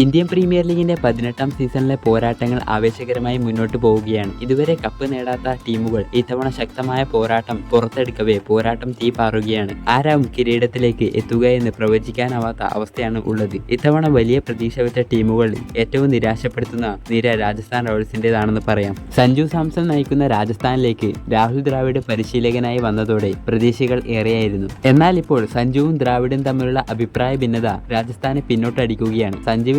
Indian premier ലീഗിന്റെ പതിനെട്ടാം സീസണിലെ പോരാട്ടങ്ങൾ ആവേശകരമായി മുന്നോട്ട് പോവുകയാണ്. ഇതുവരെ കപ്പ് നേടാത്ത ടീമുകൾ ഇത്തവണ ശക്തമായ പോരാട്ടം പുറത്തെടുക്കവേ പോരാട്ടം തീ പാറുകയാണ് ആരാവും കിരീടത്തിലേക്ക് എത്തുക എന്ന് പ്രവചിക്കാനാവാത്ത അവസ്ഥയാണ് ഉള്ളത്. ഇത്തവണ വലിയ പ്രതീക്ഷ വെച്ച ടീമുകളിൽ ഏറ്റവും നിരാശപ്പെടുത്തുന്ന നിര രാജസ്ഥാൻ റോയൽസിന്റേതാണെന്ന് പറയാം. സഞ്ജു സാംസൺ നയിക്കുന്ന രാജസ്ഥാനിലേക്ക് രാഹുൽ ദ്രാവിഡ് പരിശീലകനായി വന്നതോടെ പ്രതീക്ഷകൾ ഏറെയായിരുന്നു. എന്നാൽ ഇപ്പോൾ സഞ്ജുവും ദ്രാവിഡും തമ്മിലുള്ള അഭിപ്രായ ഭിന്നത രാജസ്ഥാനെ പിന്നോട്ടടിക്കുകയാണ്.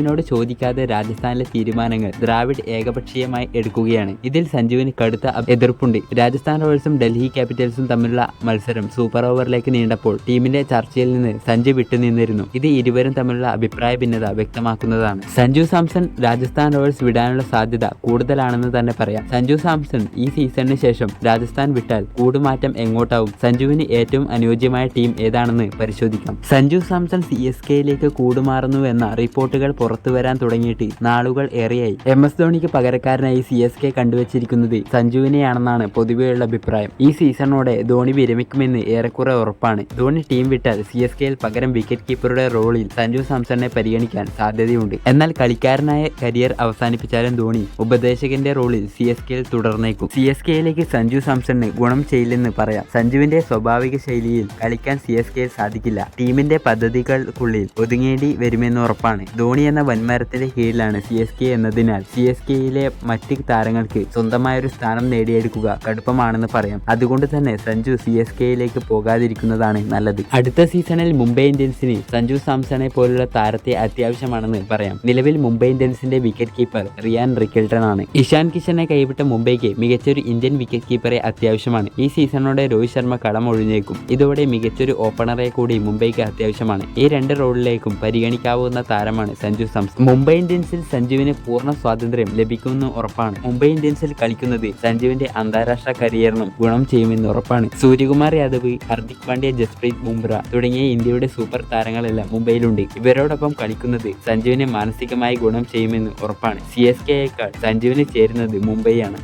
സഞ്ജുവിനോട് ചോദിക്കാതെ രാജസ്ഥാനിലെ തീരുമാനങ്ങൾ ദ്രാവിഡ് ഏകപക്ഷീയമായി എടുക്കുകയാണ്. ഇതിൽ സഞ്ജുവിന് കടുത്ത എതിർപ്പുണ്ട്. രാജസ്ഥാൻ റോയൽസും ഡൽഹി ക്യാപിറ്റൽസും തമ്മിലുള്ള മത്സരം സൂപ്പർ ഓവറിലേക്ക് നീണ്ടപ്പോൾ ടീമിന്റെ ചർച്ചയിൽ നിന്ന് സഞ്ജു വിട്ടുനിന്നിരുന്നു. ഇത് ഇരുവരും തമ്മിലുള്ള അഭിപ്രായ ഭിന്നത വ്യക്തമാക്കുന്നതാണ്. സഞ്ജു സാംസൺ രാജസ്ഥാൻ റോയൽസ് വിടാനുള്ള സാധ്യത കൂടുതലാണെന്ന് തന്നെ പറയാം. സഞ്ജു സാംസൺ ഈ സീസണിന് ശേഷം രാജസ്ഥാൻ വിട്ടാൽ കൂടുമാറ്റം എങ്ങോട്ടാവും? സഞ്ജുവിന് ഏറ്റവും അനുയോജ്യമായ ടീം ഏതാണെന്ന് പരിശോധിക്കാം. സഞ്ജു സാംസൺ സി എസ് കെയിലേക്ക് കൂടുമാറുന്നുവെന്ന റിപ്പോർട്ടുകൾ പുറത്തു വരാൻ തുടങ്ങിയിട്ട് നാളുകൾ ഏറെയായി. എം എസ് ധോണിക്ക് പകരക്കാരനായി സി എസ് കെ കണ്ടുവച്ചിരിക്കുന്നത് സഞ്ജുവിനെയാണെന്നാണ് പൊതുവെയുള്ള അഭിപ്രായം. ഈ സീസണോടെ ധോണി വിരമിക്കുമെന്ന് ഏറെക്കുറെ ഉറപ്പാണ്. ധോണി ടീം വിട്ടാൽ സി എസ് കെയിൽ പകരം വിക്കറ്റ് കീപ്പറുടെ റോളിൽ സഞ്ജു സാംസണിനെ പരിഗണിക്കാൻ സാധ്യതയുണ്ട്. എന്നാൽ കളിക്കാരനായ കരിയർ അവസാനിപ്പിച്ചാലും ധോണി ഉപദേശകന്റെ റോളിൽ സി എസ് കെയിൽ തുടർന്നേക്കും. സി എസ് കെയിലേക്ക് സഞ്ജു സാംസണിന് ഗുണം ചെയ്യില്ലെന്ന് പറയാം. സഞ്ജുവിന്റെ സ്വാഭാവിക ശൈലിയിൽ കളിക്കാൻ സി എസ് കെയിൽ സാധിക്കില്ല. ടീമിന്റെ പദ്ധതികൾക്കുള്ളിൽ ഒതുങ്ങേണ്ടി വരുമെന്ന് ഉറപ്പാണ്. ധോണി എന്ന വൻമരത്തിന്റെ കീഴിലാണ് സി എസ് കെ എന്നതിനാൽ സി എസ് കെയിലെ മറ്റ് താരങ്ങൾക്ക് സ്വന്തമായൊരു സ്ഥാനം നേടിയെടുക്കുക കടുപ്പമാണെന്ന് പറയാം. അതുകൊണ്ട് തന്നെ സഞ്ജു സി എസ് കെയിലേക്ക് പോകാതിരിക്കുന്നതാണ് നല്ലത്. അടുത്ത സീസണിൽ മുംബൈ ഇന്ത്യൻസിന് സഞ്ജു സാംസണെ പോലുള്ള താരത്തെ അത്യാവശ്യമാണെന്ന് പറയാം. നിലവിൽ മുംബൈ ഇന്ത്യൻസിന്റെ വിക്കറ്റ് കീപ്പർ റിയാൻ റിക്കിൾട്ടൺ ആണ് ഇഷാൻ കിഷനെ കൈവിട്ട മുംബൈക്ക് മികച്ചൊരു ഇന്ത്യൻ വിക്കറ്റ് കീപ്പറെ അത്യാവശ്യമാണ്. ഈ സീസണോടെ രോഹിത് ശർമ്മ കടം ഒഴിഞ്ഞേക്കും. ഇതോടെ മികച്ചൊരു ഓപ്പണറെ കൂടി മുംബൈക്ക് അത്യാവശ്യമാണ്. ഈ രണ്ട് റോളിലേക്കും പരിഗണിക്കാവുന്ന താരമാണ് സഞ്ജു സാംസൺ മുംബൈ ഇന്ത്യൻസിൽ സഞ്ജുവിന് പൂർണ സ്വാതന്ത്ര്യം ലഭിക്കുമെന്ന് ഉറപ്പാണ്. മുംബൈ ഇന്ത്യൻസിൽ കളിക്കുന്നത് സഞ്ജുവിന്റെ അന്താരാഷ്ട്ര കരിയറിനും ഗുണം ചെയ്യുമെന്ന് ഉറപ്പാണ്. സൂര്യകുമാർ യാദവ് ഹർദിക് പാണ്ഡ്യ ജസ്പ്രീത് ബുംറ തുടങ്ങിയ ഇന്ത്യയുടെ സൂപ്പർ താരങ്ങളെല്ലാം മുംബൈയിലുണ്ട്. ഇവരോടൊപ്പം കളിക്കുന്നത് സഞ്ജുവിനെ മാനസികമായി ഗുണം ചെയ്യുമെന്ന് ഉറപ്പാണ്. സി എസ് കെയേക്കാൾ സഞ്ജുവിന് ചേരുന്നത് മുംബൈയാണ്.